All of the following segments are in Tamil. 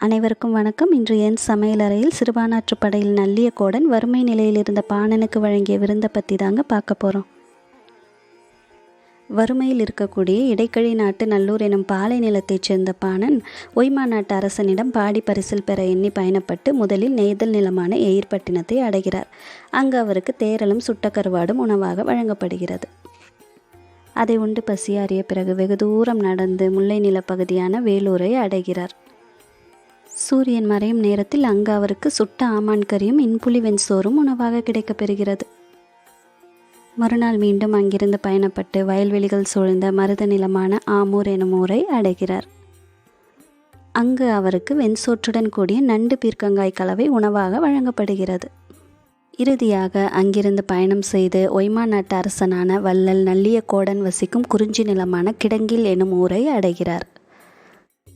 அனைவருக்கும் வணக்கம். இன்று என் சமையலறையில் சிறுபானாற்றுப்படையில் நல்லிய கோடன் வறுமை நிலையில் இருந்த பாணனுக்கு வழங்கிய விருந்தை பற்றி தாங்க பார்க்க போகிறோம் வறுமையில் இருக்கக்கூடிய இடைக்கழி நாட்டு நல்லூர் எனும் பாலை நிலத்தைச் சேர்ந்த பாணன் ஒய்மா நாட்டு அரசனிடம் பாடி பரிசில் பெற எண்ணி பயணப்பட்டு முதலில் நெய்தல் நிலமான எயிர்பட்டினத்தை அடைகிறார். அங்கு அவருக்கு தேரலும் சுட்டக்கருவாடும் உணவாக வழங்கப்படுகிறது. அதை உண்டு பசியாறிய பிறகு வெகு தூரம் நடந்து முல்லை நிலப்பகுதியான வேலூரை அடைகிறார். சூரியன் மறையும் நேரத்தில் அங்கு அவருக்கு சுட்ட ஆமான் கறியும் இன்புலி வெண்சோறும் உணவாக கிடைக்கப் பெறுகிறது. மறுநாள் மீண்டும் அங்கிருந்து பயணப்பட்டு வயல்வெளிகள் சூழ்ந்த மருத நிலமான ஆமூர் எனும் ஊரை அடைகிறார். அங்கு அவருக்கு வெண்சோற்றுடன் கூடிய நண்டு பீர்க்கங்காய் கலவை உணவாக வழங்கப்படுகிறது. இறுதியாக அங்கிருந்து பயணம் செய்து ஒய்மா நாட்டு அரசனான வள்ளல் நல்லிய கோடன் வசிக்கும் குறிஞ்சி நிலமான கிடங்கில் எனும் ஊரை அடைகிறார்.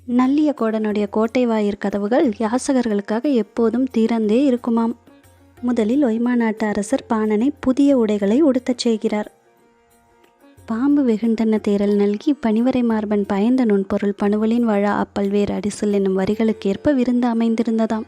நல்லிய கோடனுடைய கோட்டை வாயிற் கதவுகள் யாசகர்களுக்காக எப்போதும் திறந்தே இருக்குமாம். முதலில் ஒய்மா நாட்டு அரசர் பாணனை புதிய உடைகளை உடுத்தச் செய்கிறார். பாம்பு வெகுண்டன தேரல் நல்கி பணிவரை மார்பன் பயந்த நுண்பொருள் பணுவலின் வழா அப்பல்வேறு அடிசல் என்னும் வரிகளுக்கேற்ப விருந்து அமைந்திருந்ததாம்.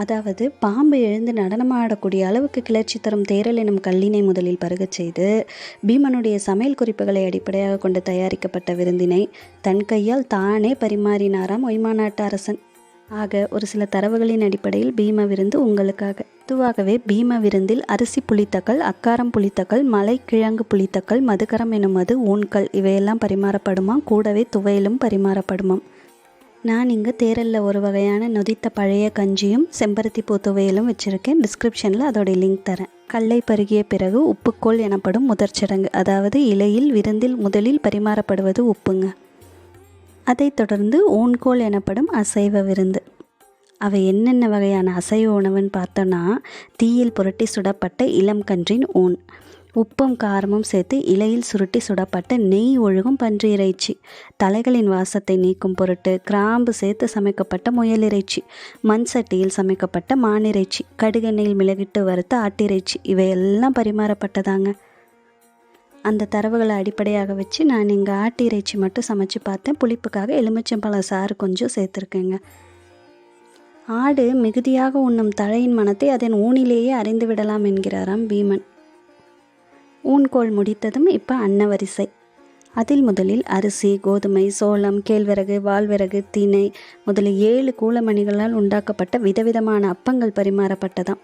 அதாவது பாம்பு எழுந்து நடனமாடக்கூடிய அளவுக்கு கிளர்ச்சி தரும் தேரல் எனும் கல்லினை முதலில் பருகச் செய்து பீமனுடைய சமையல் குறிப்புகளை அடிப்படையாக கொண்டு தயாரிக்கப்பட்ட விருந்தினை தன் கையால் தானே பரிமாறினாராம் ஒய்மாநாட்டு அரசன். ஆக ஒரு சில தரவுகளின் அடிப்படையில் பீம விருந்து உங்களுக்காக. பொதுவாகவே பீம விருந்தில் அரிசி புளித்தக்கள் அக்காரம் புளித்தக்கள் மலை கிழங்கு புளித்தக்கள் மதுக்கரம் எனும் மது ஊன்கள் இவையெல்லாம் பரிமாறப்படுமா கூடவே துவையிலும் பரிமாறப்படுமாம். நான் இங்கே தேரலில் ஒரு வகையான நொதித்த பழைய கஞ்சியும் செம்பருத்தி பூ துவையலும் வச்சுருக்கேன். டிஸ்கிரிப்ஷனில் அதோடைய லிங்க் தரேன். கல்லை பருகிய பிறகு உப்புக்கோள் எனப்படும் முதற்சடங்கு அதாவது இலையில் விருந்தில் முதலில் பரிமாறப்படுவது உப்புங்க. அதைத் தொடர்ந்து ஊன்கோல் எனப்படும் அசைவ விருந்து. அவை என்னென்ன வகையான அசைவ உணவுன்னு பார்த்தோன்னா தீயில் புரட்டி சுடப்பட்ட இளம் கன்றின் ஊன். உப்பும் காரமும் சேர்த்து இலையில் சுருட்டி சுடப்பட்ட நெய் ஒழுகும் பன்றி இறைச்சி. தலைகளின் வாசத்தை நீக்கும் பொருட்டு கிராம்பு சேர்த்து சமைக்கப்பட்ட முயல் இறைச்சி. மண் சட்டியில் சமைக்கப்பட்ட மானிறைச்சி கடுகெண்ணெயில் மிளகிட்டு வறுத்த ஆட்டிறைச்சி இவையெல்லாம் பரிமாறப்பட்டதாங்க. அந்த தரவுகளை அடிப்படையாக வச்சு நான் இங்கே ஆட்டு இறைச்சி மட்டும் சமைச்சு பார்த்தேன். புளிப்புக்காக எலுமிச்சம்பழம் சாறு கொஞ்சம் சேர்த்துருக்கேங்க. ஆடு மிகுதியாக உண்ணும் தழையின் மனத்தை அதன் ஊனிலேயே அறிந்து விடலாம் என்கிறாராம் பீமன் ஊன்கோள் முடித்ததும் இப்போ அன்னவரிசை. அதில் முதலில் அரிசி கோதுமை சோளம் கேழ்வரகு வால்விறகு திணை முதலில் ஏழு கூலமணிகளால் உண்டாக்கப்பட்ட விதவிதமான அப்பங்கள் பரிமாறப்பட்டதாம்.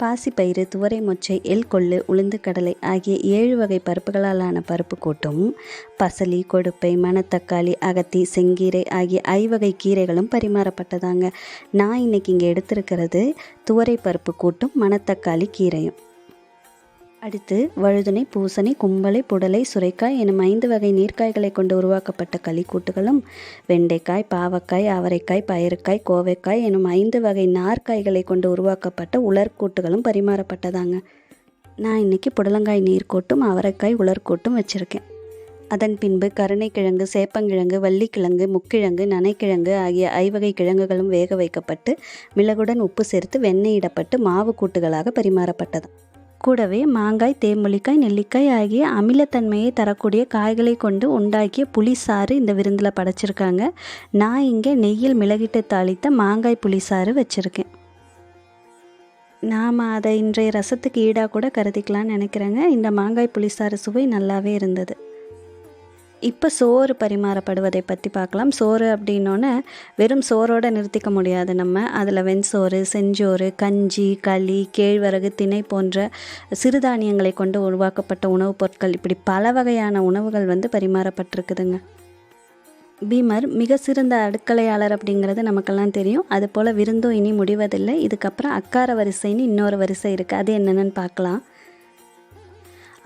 பாசிப்பயிறு துவரை மொச்சை எல் கொள்ளு உளுந்து கடலை ஆகிய ஏழு வகை பருப்புகளாலான பருப்பு கூட்டும் பசலி கொடுப்பை மணத்தக்காளி அகத்தி செங்கீரை ஆகிய ஐவகை கீரைகளும் பரிமாறப்பட்டதாங்க. நான் இன்னைக்கு இங்கே எடுத்திருக்கிறது துவரை பருப்பு கூட்டும் மணத்தக்காளி கீரையும். அடுத்து வழுதுணை பூசணி கும்பலை புடலை சுரைக்காய் எனும் ஐந்து வகை நீர்க்காய்களை கொண்டு உருவாக்கப்பட்ட களிக்கூட்டுகளும் வெண்டைக்காய் பாவக்காய் அவரைக்காய் பயறுக்காய் கோவைக்காய் எனும் ஐந்து வகை நார்க்காய்களை கொண்டு உருவாக்கப்பட்ட உலர்கூட்டுகளும் பரிமாறப்பட்டதாங்க. நான் இன்னைக்கு புடலங்காய் நீர்க்கூட்டும் அவரைக்காய் உலர்கூட்டும் வச்சுருக்கேன். அதன் பின்பு கருணைக்கிழங்கு சேப்பங்கிழங்கு வள்ளிக்கிழங்கு முக்கிழங்கு நனைக்கிழங்கு ஆகிய ஐவகை கிழங்குகளும் வேக வைக்கப்பட்டு மிளகுடன் உப்பு சேர்த்து வெண்ணெயிடப்பட்டு மாவு கூட்டுகளாக பரிமாறப்பட்டது. கூடவே மாங்காய் தேமொழிக்காய் நெல்லிக்காய் ஆகிய அமிலத்தன்மையை தரக்கூடிய காய்களை கொண்டு உண்டாக்கிய புளிசாறு இந்த விருந்தில் படைச்சிருக்காங்க. நான் இங்கே நெய்யில் மிளகிட்டு தாளித்த மாங்காய் புளிசாறு வச்சுருக்கேன். நாம் அதை இன்றைய ரசத்துக்கு ஈடாக கூட கருதிக்கலாம்னு நினைக்கிறேங்க. இந்த மாங்காய் புளிசாறு சுவை நல்லாவே இருந்தது. இப்போ சோறு பரிமாறப்படுவதை பற்றி பார்க்கலாம். சோறு அப்படின்னோன்னே வெறும் சோறோடு நிறுத்திக்க முடியாது நம்ம. அதில் வெண்சோறு செஞ்சோறு கஞ்சி களி கேழ்வரகு திணை போன்ற சிறுதானியங்களை கொண்டு உருவாக்கப்பட்ட உணவுப் பொருட்கள். இப்படி பல வகையான உணவுகள் வந்து பரிமாறப்பட்டிருக்குதுங்க. பீமர் மிக சிறந்த அடுக்கலையாளர் அப்படிங்கிறது நமக்கெல்லாம் தெரியும். அதுபோல் விருந்தும் இனி முடிவதில்லை. இதுக்கப்புறம் அக்கார வரிசைன்னு இன்னொரு வரிசை இருக்குது அது என்னென்னு பார்க்கலாம்.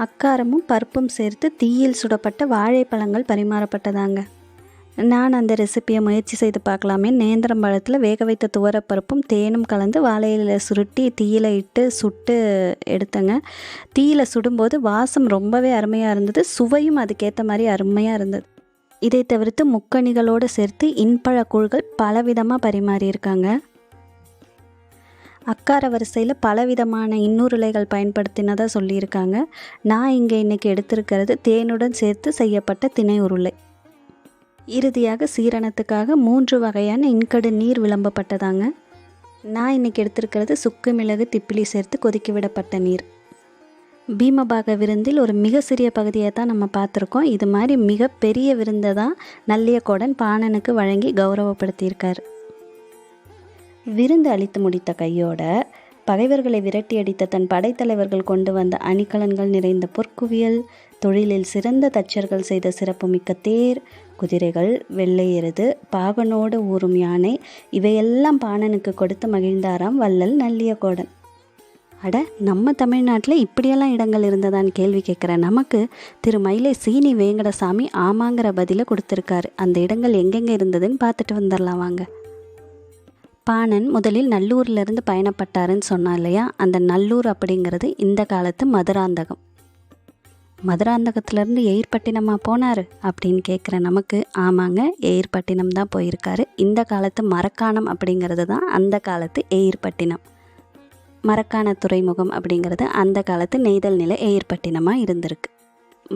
அக்காரமும் பருப்பும் சேர்த்து தீயில் சுடப்பட்ட வாழைப்பழங்கள் பரிமாறப்பட்டதாங்க. நான் அந்த ரெசிப்பியை முயற்சி செய்து பார்க்கலாமே. நேந்திரம் பழத்தில் வேக வைத்த துவரப்பருப்பும் தேனும் கலந்து வாழையில் சுருட்டி தீயில இட்டு சுட்டு எடுத்தேங்க. தீயில சுடும்போது வாசம் ரொம்பவே அருமையாக இருந்தது. சுவையும் அதுக்கேற்ற மாதிரி அருமையாக இருந்தது. இதை தவிர்த்து முக்கணிகளோடு சேர்த்து இன்பழக்கூழ்கள் பலவிதமாக பரிமாறியிருக்காங்க. அக்கார வரிசையில் பலவிதமான இன்னுருளைகள் பயன்படுத்தினதாக சொல்லியிருக்காங்க. நான் இங்கே இன்றைக்கி எடுத்திருக்கிறது தேனுடன் சேர்த்து செய்யப்பட்ட திணை உருளை. இறுதியாக சீரணத்துக்காக மூன்று வகையான இன்கடு நீர் விளம்பப்பட்டதாங்க. நான் இன்றைக்கி எடுத்திருக்கிறது சுக்கு மிளகு திப்பிலி சேர்த்து கொதிக்க விடப்பட்ட நீர். பீமபாக விருந்தில் ஒரு மிக சிறிய பகுதியை தான் நம்ம பார்த்துருக்கோம். இது மாதிரி மிகப்பெரிய விருந்தை தான் நல்லியக்கோடன் பாணனுக்கு வழங்கி கௌரவப்படுத்தியிருக்கார். விருந்து அளித்து முடித்த கையோட பகைவர்களை விரட்டி அடித்த தன் படைத்தலைவர்கள் கொண்டு வந்த அணிகலன்கள் நிறைந்த பொற்குவியல் தொழிலில் சிறந்த தச்சர்கள் செய்த சிறப்புமிக்க தேர் குதிரைகள் வெள்ளை எருது பாகனோடு ஊறும் யானை இவையெல்லாம் பாணனுக்கு கொடுத்து மகிழ்ந்தாராம் வள்ளல் நல்லியகோடன். அட நம்ம தமிழ்நாட்டில் இப்படியெல்லாம் இடங்கள் இருந்ததான்னு கேள்வி கேட்குற நமக்கு திரு மயிலை சீனி வேங்கடசாமி ஆமாங்கிற பதிலை கொடுத்துருக்காரு. அந்த இடங்கள் எங்கெங்கே இருந்ததுன்னு பார்த்துட்டு வந்துடலாம் வாங்க. பாணன் முதலில் நல்லூர்லேருந்து பயணப்பட்டாருன்னு சொன்னா இல்லையா? அந்த நல்லூர் அப்படிங்கிறது இந்த காலத்து மதுராந்தகம். மதுராந்தகத்துலேருந்து எயிர்பட்டினமாக போனார் அப்படின்னு கேட்குற நமக்கு ஆமாங்க எயிர்பட்டினம் தான் போயிருக்காரு. இந்த காலத்து மரக்காணம் அப்படிங்கிறது தான் அந்த காலத்து எயிர்பட்டினம். மரக்காண துறைமுகம் அப்படிங்கிறது அந்த காலத்து நெய்தல் நிலை எயிர்பட்டினமாக இருந்திருக்கு.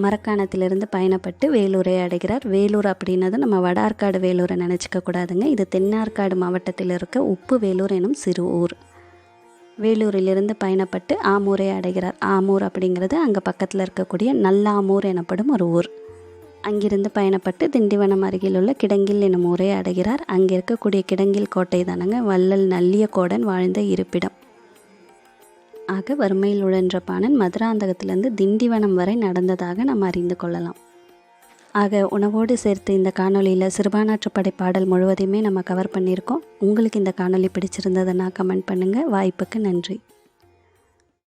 மரக்காணத்திலிருந்து பயணப்பட்டு வேலூரை அடைகிறார். வேலூர் அப்படின்னது நம்ம வடார்காடு வேலூரை நினச்சிக்க கூடாதுங்க. இது தென்னார்காடு மாவட்டத்தில் இருக்க உப்பு வேலூர் எனும் சிறு ஊர். வேலூரிலிருந்து பயணப்பட்டு ஆமூரை அடைகிறார். ஆமூர் அப்படிங்கிறது அங்கே பக்கத்தில் இருக்கக்கூடிய நல்லாமூர் எனப்படும் ஒரு ஊர். அங்கிருந்து பயணப்பட்டு திண்டிவனம் அருகில் உள்ள கிடங்கில் எனும் ஊரை அடைகிறார். அங்கே இருக்கக்கூடிய கிடங்கில் கோட்டை தானங்க. வள்ளல் நல்லிய கோடன் வாழ்ந்த இருப்பிடம். ஆக வறுமையில் உழன்ற பாணன் மதுராந்தகத்திலிருந்து திண்டிவனம் வரை நடந்ததாக நாம் அறிந்து கொள்ளலாம். ஆக உணவோடு சேர்த்து இந்த காணொளியில் சிறுபானாற்றுப்படை பாடல் முழுவதையுமே நம்ம கவர் பண்ணியிருக்கோம். உங்களுக்கு இந்த காணொலி பிடிச்சிருந்ததுன்னா கமெண்ட் பண்ணுங்கள் வாய்ப்புக்கு நன்றி.